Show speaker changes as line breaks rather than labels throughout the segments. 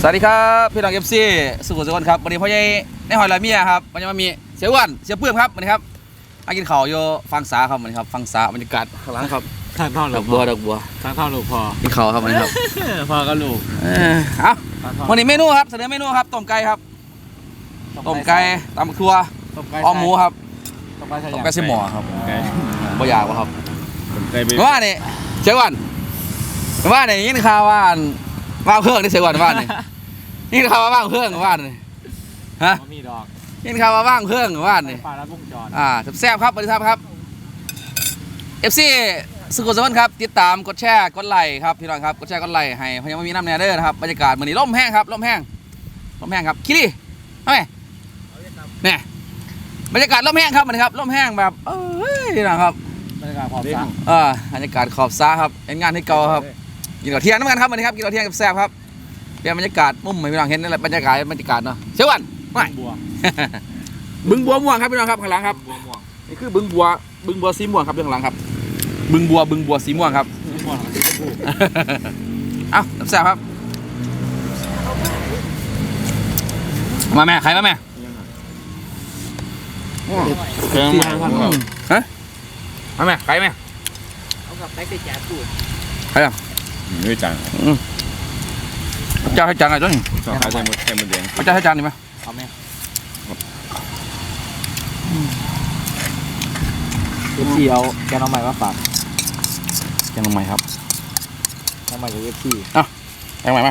สวัสดีครับพี่น้องเอฟซีสุขุมสุขนครับวันนี้พ่อใหญ่ในหอยลอยเมียครับวันนี้มามีเสียอ้วนเสียเปื้มครับวันนี้ครับมากินข้าวโยฟังสาครับวันนี้ครับฟังสาบรรยากาศข้างหลังครับ
ทางท่อน
ด
ลู
อกกบัวดอกบัว
ทางท่อนลูกพอ
กินข้าวครับวันนี้ครับ
พอก็ลูก
เออเอา
ทางท่อน
วันนี้เมนูครับเสนอเมนูครับต้มไก่ครับต้มไก่ตำบักทั่ว
ต้มไก่
อ้อมหมูครับ
ต้มไก่ใส่
ต้มไก่ใส่หม้อครับ
ไก่
บ่อยากวะครับ
ต้มไก่ไป
เมื่อวานนี่เสียอ้วนเมื่อวานนี่ยินข่าวว่าอัน ว่างเพื่องที่เสียอ้วนเมื่านนี่ยินข่าวว่าว่างเพื่องเมื่านนี่ฮะ
มีดอก
ยินข่าวว่าว่างเพื่องเมื่านนี่
ปลาลัดวงจร
อ่าแซ่บครับบริษัทครับ FC สุขุมสวัสดิ์ครับติดตามกดแชร์กดไลค์ครับพี่น้องครับกดแชร์กดไลค์ให้พยังไม่มีน้ำแนเดอร์นะครับบรรยากาศมื้อนี้ลมแห้งครับลมแห้งลมแห้งครับคิริเอาไมเนี่ยบรรยากาศลมแห้งครับมันครับลมแห้งแบบเอ้ยพี่น้องครับ
บรรยากาศขอบสระ
เออบรรยากาศขอบซาครับเป็นงานที่เก่าครับ กินข้าวเที่ยงน้ำกันครับวันนี้ครับกินข้าวเที่ยงกับแซ่บครับเปลี่ยนบรรยากาศมุมให้พี่น้องเห็นนั่นแหละบรรยากาศบรรยากาศเนาะเสียวันไม่
บัว
บึงบัวม่วงครับพี่น้องครับข้างหลังครับ
บัวม่วง
นี่คือบึงบัวบึงบัวสีม่วงครับเรื่องหลังครับ บึงบัวบึงบัวสีม่วงครับ
ม่วงของสีชมพู
เอ้าน้ำแซ่บครับมาแม่ใครมาแม่
เกินมาครับ
ฮะมาแม่ใครแม่
เอากับไปไปแจกตู้
ใครอะ
ไม่จัง
เจ้าให้จานอะไรตัวนี้
ชอบขายไข่มดไข่มดแดง
เอาเจ้าให้จานดีไหม
เอาไหมเอฟซีเอาแกน้องใหม่มาฝาก
แกงลงใหม่ครับ
น้องใหม่กับเอฟซี
แกงใหม่ไหม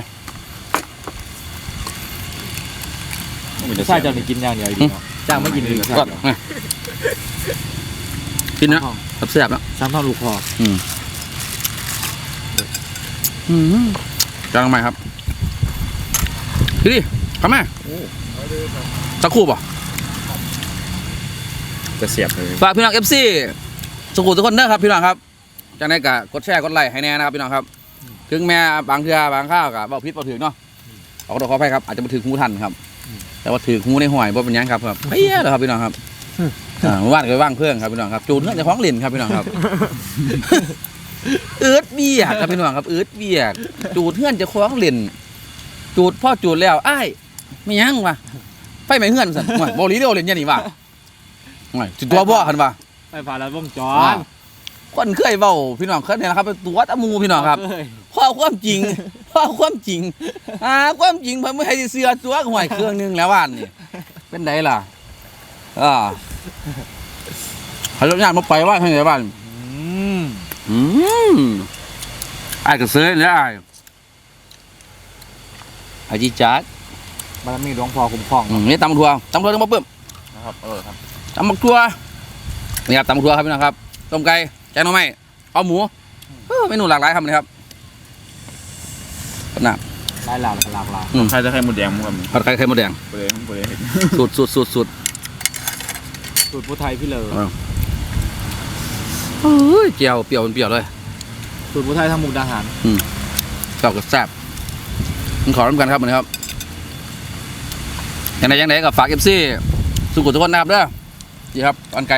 ไม่ใช่เจ้าหนี่กินอย่างเดียวดีเนาะจ้างไม่กินเลย
ก็เนี่ยกินนะแซ่บๆแล้ว
สามท่อนลูกพอ
อืม อืมแกงลงใหม่ครับพี่ดิทำแม่สักครู่ป่ะ
จะเสียบเลย
ฝากพี่น้องเอฟซีสุขุมทุกคนเด้อครับพี่น้องครับจากนั้นก็กดแชร์กดไลค์ให้แน่นะครับพี่น้องครับ ถึงแม้บางเทื่อบางข้าวกับเบาพิษเบาถึงเนาะขอขอขออภัยครับอาจจะมาถึงหูทันครับ แต่ว่าถือหูในห่วยบ่เป็นหยังครับครับเปี้ยเลยครับพี่น้องครับอ่าเมื่อวานก็ไปว่างเพื่อนครับพี่น้องครับจูนเรื่องในของเล่นครับพี่น้องครับ อืดเบียกครับพี่น้องครับอืดเบียก จูดเพื่อนจะคล้องเล่นจูดพ่อจูดแล้วอ้ายไม่ยังวะไฟไหม้เฮือนสั่นว่าบ่ลีเดียวเล่นอยังนี่วะว่าจุดตัวบ่คันว่า
ไปผ่านลัดวงจ
อ่ารคนเคยเว้าพี่น้องเคยเนี่ยนะครับเป็นตัวตะมูพี่น้องครับ
เอ้ย
พ่อความจริงพ่อความจริงอ่าความจริงเพิ่นไม่ให้เสื้อตัวห่วยเครื่องหนึงแล้วว่านนี่เป็นไดล่ะอ่าเขาจะยานมาไปว่าให้ไงบ้าน
อืม
อืมไอ้ายก็เสื้อแล้วไอ้ายไอ้จีจัด
มันมีหลวงพ่อคุ้มครอง
อืมนี่ตำทัวตำทัวต้องมาเพิ่ม
นะครับเออครับ
ตำบักทัวนี่ครับตำบักทัวครับพี่น้องครับต้มไก่แกงหน่อไม้เอาหมูเออเมนูหลากหลายครับนี่ครับขนาด
หลายหลากหลากหลาย
ใครจะไข่มดแดงมั้งครับ
ผัดไข่ไข่มดแดง
เปรย์เปรย์
สุดสุดสุดสุด
สูตรผู้ไทยพี่เลอ
โอ้ยเจียวเปรี้ยวมันเปรี้ยวเลย
สูตรผู้ไทยทางมุกดาหาร
แซ่บกับแซ่บมันขอร่วมกันครับวันนี้ครับอย่างไรอย่างไรกับฝากเอฟซีสุขุมทุกคนนะครับเด้อนี่ครับอันไก่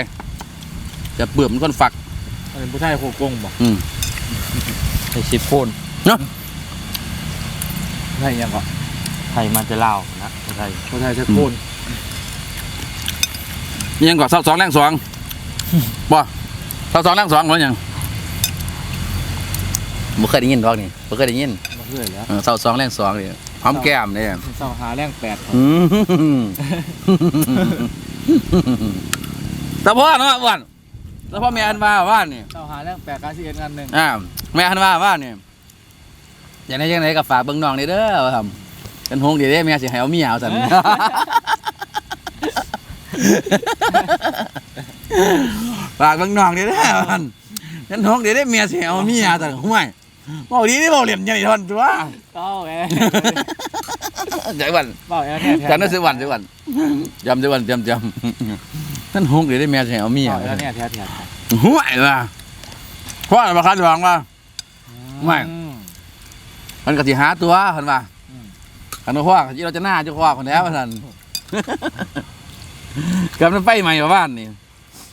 จะเบื่อมันคนฝัก
อันเป็นผู้ไทยโคกงบ่
อืม
ไทยชิปโคน
เนาะ
ไทยยังก็
ไทยมันจะเล่าวนะผู้ไทย
ผู้ไทยชิปโคน
นี่ยังก่อนเสาสองแรงสองบ่เสาสองแรงสองหรือยังบ่เคยได้ยินดอกนี่บ่เคยได้ยิน
มาเรื่อยแล้ว
เออเสาสองแรงสองนี่หอมแก้มเนี่ย
เสาหาแรงแปด
อืมแต่พ่อเนาะอ้วันแต่พ่อแม่อันว่าว่านนี่
เสาหาแรงแปดการสิเอ็ดงานหนึ่ง
อ่าแม่อันว่าว่านนี่อย่างไรอย่างไรก็ฝากเบิ่งน้องนี่เด้อว่าทำเป็นหงดีเด้แม่สิให้เอาเมียเอาซั่น ฝากเบิ่งน้องนี่เด้อว่าซั่นเป็นหงดีเด้แม่สิให้เอาเมียซั่นห่วยเว้าดีนี่เว้าเหลี่ยมใหญ่ทอนตัว
เต้าแอ
ใจวัน
เต้าแอแท้แท้
จำได้สิวันสิวันจำสิวันจำจำนั่นหงดีเด้แม่สิให้เอาเมีย
เต้าแอแท้แท้แท้
ห่วยว่ะเพราะอะไรมาคัดหวังว่าไม่มันก็สิหาตัวเพิ่นว่าคันว่าพ่อที่เราจะหน้าเจะคว้าคนแล้วท่าซั่นกำลังไปใหม่มาบ้านนี่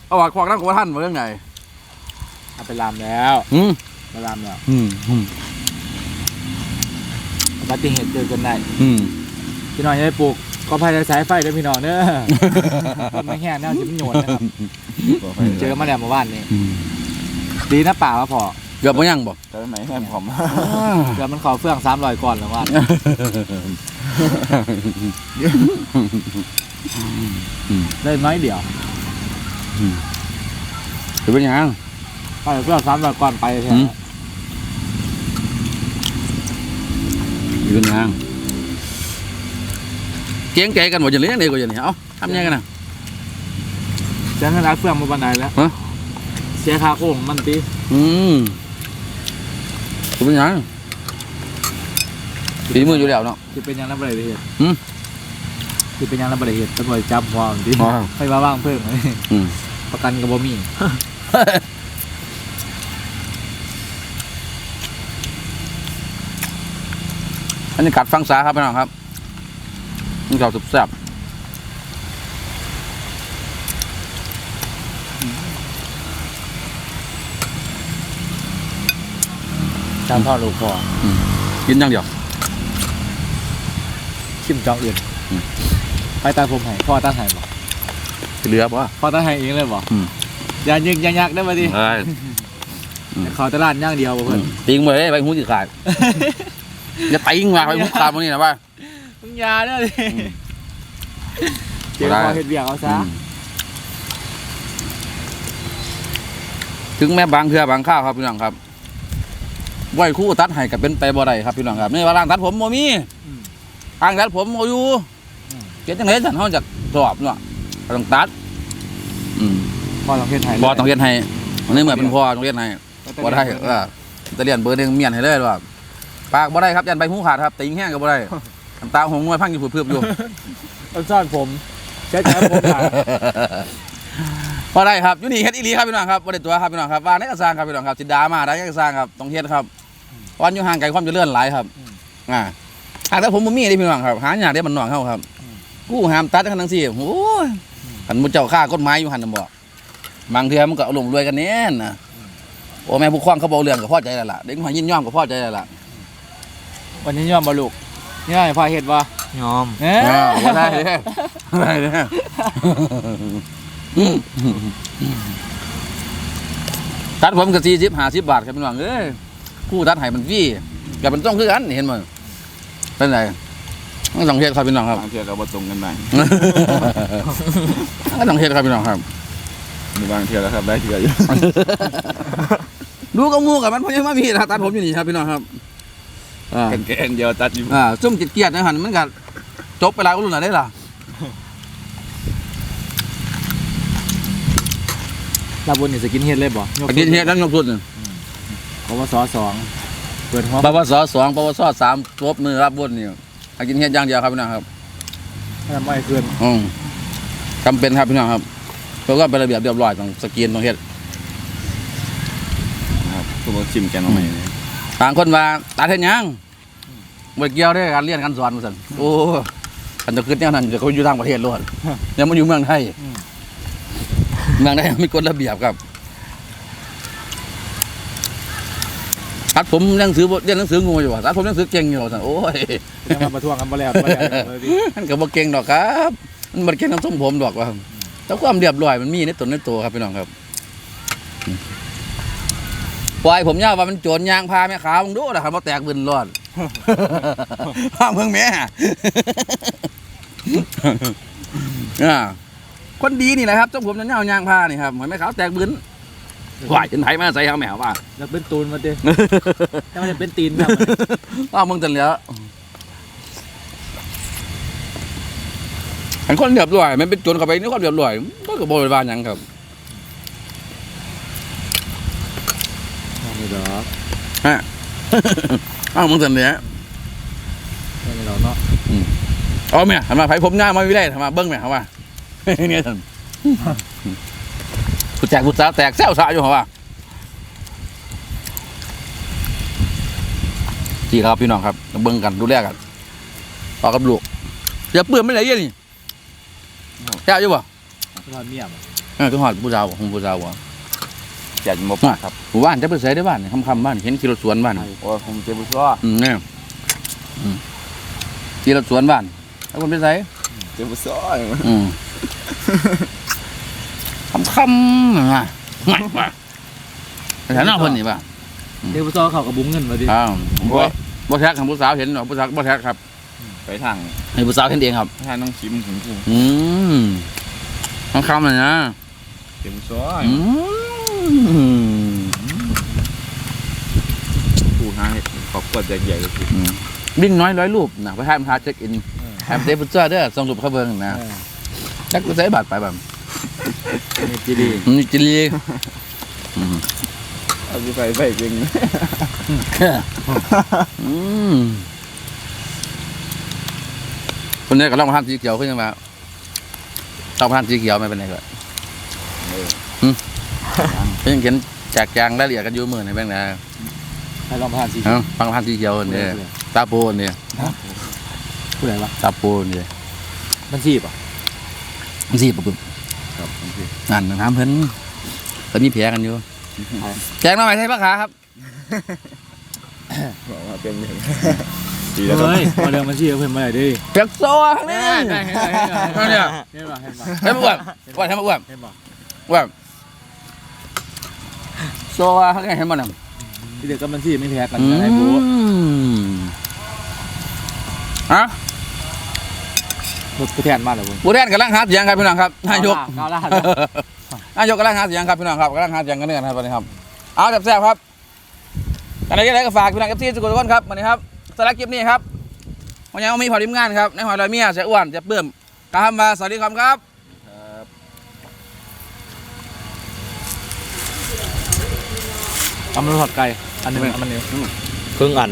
เอาว่าควากนั่งกับท่านมาเรื่องไง
เอาไปลามแล้ว
อืม
ไปลามแล้ว
อืมอืม
บัติเหตุเกิดกันได้
อืม
พี่น้องจะได้ปลูกก็ภายในสายไฟเด้อพี่น้องเด้อต้นไม้แห้งแนวจะไม่โยนนะครับเจอมาแล้วเมื่อวานนี้
อืม
ดีนะป่าว่าพอ
เกือบบ่ยังบ่
แต่ไหนแม่ผม
เกือบมันขอเฟื่องสามร้อยก่อนแล้วว่านได้น้อยเดียว
ถือเป็นหยัง
ขอเฟื่องสามร้อยก่อนไปแท้
อืมถือเป็นหยังเกรงใจกันบ่จะเลี้ยงเด็กก็จะนี่เอ้าทำยังไงกันน่ะ
จะให้รักเฟื่องมาบันไดแล้ว
ฮะ
เสียค่าโค้งมันตี
อืมถือเป็นหยังฝีมืออยู่แล้วเนาะ
ที่เป็นหยังรับบริเหตุ
หืม
ที่เป็นหยังรับบริเหตุตำรวจจับพอมันตี
อ๋อ
ให้มาว่างเพิ่มเลย
อืม
ประกันกับบ่มี
อันนี้กัดฟังสาครับพี่น้องครับนี่เขาสุดแซ่บ
จำพ่อลูกพอ
กินอย่างเดียว
ชิมจองอื่น
อืม
ไปตาผมให้พ่อตั้งให้บ่
เหลือป่ะ
พ่อตั้งให้เองเลยบ่
อืม
อย่ายึกอย่ายักได้มาดิ
เอ้ยอืม
เขาตลาดย่างเดียวบ่เพิ่น
ติงไปเลยไปหูจิขาดอย่าติงมาไปหูขาดมันนี่นะว่า
มึงอยาเด้อดิ
อืม
เดี๋ยว
ได้
พอเฮ็ดเบียกเอาซะ
ถึงแม้บางเทือบางข้าวครับพี่น้องครับไหวคู่ตัดให้กับเป็นไปบ่ได้ครับพี่น้องครับนี่ว่าร่างตัดผมบ่มีร่างตัดผมบ่อยู่เกิดจังไดจันเฮาจะสอบเนาะก็ต้องตัดอื ม
พ่อต้องเฮ็ดให้
บ่ต้องเฮ็ดให้อันนี้เหมือนเป็นพ่อต้องเฮ็ดให้บ่ได้เออตะเรียนเบอร์หนึงเมียนให้เลยว่าปากบ่ได้ครับยันใบหูขาดครับติงแห้งก็บ่ได้น้ำตาหงมวยพังอยู่เพือบๆอยู่
เอาซ่อนผมใช้ใจผมหา
พอได้ครับอยู่นี่เฮ็ดอีหลีครับพี่น้องครับบ่ได้ตัวครับพี่น้องครับว่าในกระสร้างครับพี่น้องครับสิดามาได้กระสร้างครับต้องเฮ็ดครับวันอยู่ห่างไกลความเจริญหลายครับอ่าหากแต่ผมบ่มีเด้พี่น้องครับ หายากได้มันน้องเฮาครับ กู้ห้ามตัดกันทั้งสี่โอ้ยคันมุเจ้าฆ่ากฎหมายอยู่หั่นน่ะบ่ บางเทื่อมันก็อารมณ์รวยกันแน่นนะโอ้แม่ผู้ครองเขาบ่เรื่องก็พอใจแล้วล่ะเด็กน้อยยินยอมก็พอใจแล้วล่ะ
วันนี้ยอมบ่ลูกนี่ให้พ่อเฮ็ดบ่
ยอม
เอ้
อ่าบ่ได้เด้บ่ได้เด้ตัดผมก็40 50บาทครับพี่น้องเอ้ยกู้ตัดให้มันฟรีก็มันต้องคือกันเห็นบ่เป็นไรมันต้องเฮ็ดครับพี่น้องครับ
บางเทีก็บ่ตรงกันได้
ก็ต้องเฮ็ดครับพี่น้องครับ
มีบางเทีก็ครับได้เทีอยู่
ดูกับหมูกับมันเพราะยังมามีนะตัดผมอยู่นี่ครับพี่น้องครับอ่า
กันแกนเดียวตัดอยู่
อ่าซุ่มจิตเกียรตินะหันมันก็จบไปหลายรุ่นแล้วได้ล่ะ
ลาบุญนี่สกินเฮ็ดเลยบ่ยก
ตะกี้เฮ็ดนั่นยกสุดนี่
ปวสสองเปิดหัว
ปวสสองปวสสามจบมือรับบนนี่ตะกี้เฮ็ดอย่างเดียวครับพี่น้องครับ
ทำไมเกิน
อืมจำเป็นครับพี่น้องครับ เพราะว่าเป็นระเบียบเรียบร้อยต้องสกรีนต้องเฮ็ด
ครับทุกคนชิมกันเอาใหม่เลย
ต่างคนว่าตัดเฮ็ดหยังบ่เกี่ยวเด้อการเรียนการสอนว่าซั่นโอ้คันจะคิดแนวนั้นจะเขาอยู่ต่างประเทศโลดยังมาอยู่เมืองไทยเมืองไทยมีกฎระเบียบครับตัดผมเรียนหนังสือบ่เรียนหนังสืองูอยู่ว่าตัดผมเรียนหนังสือเก่งอยู่ว่าซั่นโอ้ย
ยังมาประท้วงกันบ่แล้วบ่แล้วเลยดิ
มันก็บ่เก่งดอกครับ มันบ่ได้เก่งทั้งทรงผมดอกว่า แต่ความเรียบร้อยมันมีในตนในตัวครับพี่น้องครับปล่อยผมยาวว่ามันโจรยางพาแม่ขาวมึงดูนะครับบ่แตกบึนรอดพาเมืองแม่อ่าคนดีนี่แหละครับต้องผมจะเอายางพานี่ครับเหมือนแม่ขาวแตกบึนหวายจนไทยมาใส่เอาแมวว่า
แล้วเป็นตูนมาดิถ้ามันจะเป็นตีนแบบ
อ้าวมึงจันเหลือ อันคนเรียบร้อยมันเป็นโจรเข้าไปนี่คนเรียบร้อยมันก็บริวารหยังครับ
นี่ดอก
อ้าวมึงจันเหลือ
นี่ดอกเนาะ
เอาแม่ทำมาไผผมหน้ามาวิไลทำมาเบิ้งแม่เขาว่าเนี่ยท่านกูแจกกูสาวแตกแซวสาวอยู่เขาว่าจีครับพี่น้องครับเบิ้งกันดูแลกันต่อกับลูกอย่าเปื้อนไม่ไหนเยี่ยนี่ แก้วอยู่ป่ะ
ทอดเมี่ยม
เออคือหอดผู้สาวบ่ของผู้สาวบ่
อยากจะมาปากครับ
หมู่บ้านจะไปใส่ได้บ้านนี่คำคำๆบ้านเห็นขี่รถสวนบ้าน
โอ้ยผมเจ็บบุษว่า
อืมเนี่ยที่รถสวนบ้านถ้าคนไปใส่
เจ้าบ่ซ้อย
อืมคำคำๆอะง่ายป่ะแต่ถ้าหน้าคนนี่ป่ะ
เดี๋ยวผู้ซอเขากับบุ้งเงินมาดิ
อ้าวผมบ่บ่แท็กของผู้สาวเห็นหรอผู้สาวบ่แท็กครับ
ไปทาง
ให้ผู้สาวเห็นเองครับ
ทางน้องชิมถึงกู
อืม คำคำๆเลยนะ
เจ้าบ่ซ้อย
อืม
กูหาเห็ดขอบกดใหญ่ๆเลยคือ
อืมวิ่งน้อยร้อยรูปนะไปให้มันทาเช็คอินแอมเดฟเจอร์เด้อส่งรูปเข้าเบิ่งนะ
เออ
จักใส่บัตรไปแบบ
นี่จีดี
นี่จิลีอืม
เอาสิไปไปจริง
อืมคนนี้ก็ลองมาทำสีเขียวขึ้นมา ลองมาทำสีเขียวไม่เป็นไรก็อืมเพิ่งเขียนแจกแจงรายละเอียดกันอยู่มือในแบงค์นะ
ให้ลองผ่านสี
เอ้าฟังพันสีเขียวเนี่ยตาโปนเนี่ย
ผู้ใดวะ
ตาโปนเนี่ย
มันชีพอะ
มันสีปะปุ๊บ
ครับโอเค
นั่นนะถามเพิ่นเพิ่นมีแผลกันอยู่แจกหน้าใหม่ใช่ปะขาครับ
บอกว่าเป็นอย่าง ดีแล้วครับ
เฮ้ยมาเรื่องมันชีพเพิ่มมาไหนดิ
แจกโซ่ข้างนี้
ได้เห็นไหม
นั่นเนี่ย
เห็นไหมเห็นไหม
ให้มาอ้วนอ้วนให้มาอ้วน
เห็นไหม
อ้วนโซ่ข้างนี้เห็นมันน่ะ
ที่เด็กกับมันชีพไม่แพ้กันนะไอ้โบ
ฮะ
รถไปแทนมาเลยบุญ
ผู้แทนกำลังหาเสียงครับพี่น้องครับนายก
ก้าวล่า
นายกกำลังหาเสียงครับพี่น้องครับกำลังหาเสียงกันเนี่ยนะครับตอนนี้ครับ เอาแซ่บๆครับกันไหนก็ได้ก็ฝากพี่น้องกับที่สุขุมทุกคนครับวันนี้ครับ สำหรับคลิปนี้ครับวันนี้มีพอริมงานครับในหอยลอยเมียเสียอ้วนเสียเปื้มกาทำมาสวัสดีครับครับ
เอามันถอดไก่อันหนึงอันหนึง
ครึ่งอัน